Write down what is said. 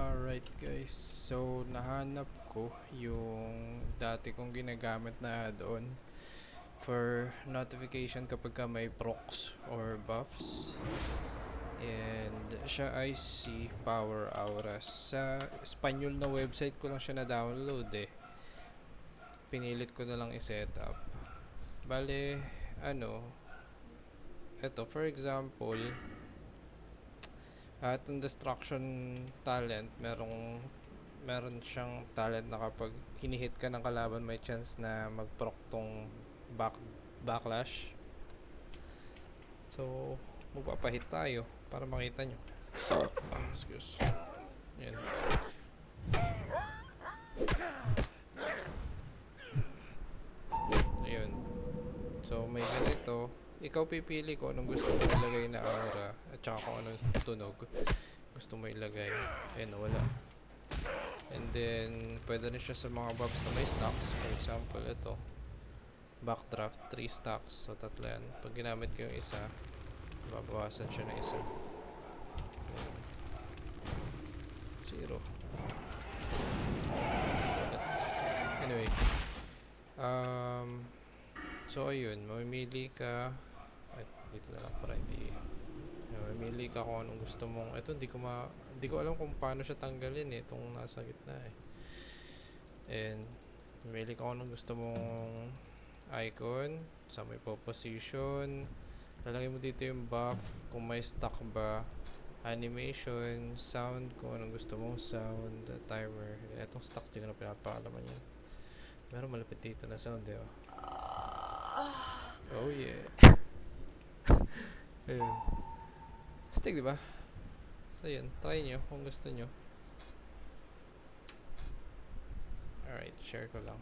Alright guys, so nahanap ko yung dati kong ginagamit na add-on for notification kapag ka may procs or buffs. And siya ay si Power Aura. Sa Espanyol na website ko lang siya na-download eh. Pinilit ko na lang i-set up. Bale, ano, eto for example, at yung destruction talent, merong meron siyang talent na kapag kinihit ka ng kalaban may chance na mag-proc tong back, backlash. So, magpapahit tayo para makita nyo. Excuse. Yan. Ayun. So, may ganito. Ikaw pipili ko anong gusto mo ilagay na aura at saka kung anong tunog gusto mo ilagay. Ayun, wala. And then, pwede rin siya sa mga buffs na may stocks. For example, ito. Backdraft, 3 stocks. So, tatlo yan. Pag ginamit ko yung isa, babawasan siya na isa. Zero. Anyway. Um, so, ayun. Mamimili ka. Dito na lang para hindi Mamili ka kung anong gusto mong ito hindi ko ma hindi ko alam kung paano siya tanggalin eh itong nasa gitna eh. And mamili ka kung anong gusto mong icon? Sa may po position. Lalagay mo dito yung buff. Kung may stock ba animation sound. Kung anong gusto mong sound uh, timer. Etong stocks di ko na pinapakalaman yan meron malapit dito na sound eh oh, oh yeah ayun Stick, di ba? So, yun. Try nyo kung gusto nyo. Alright, share ko lang.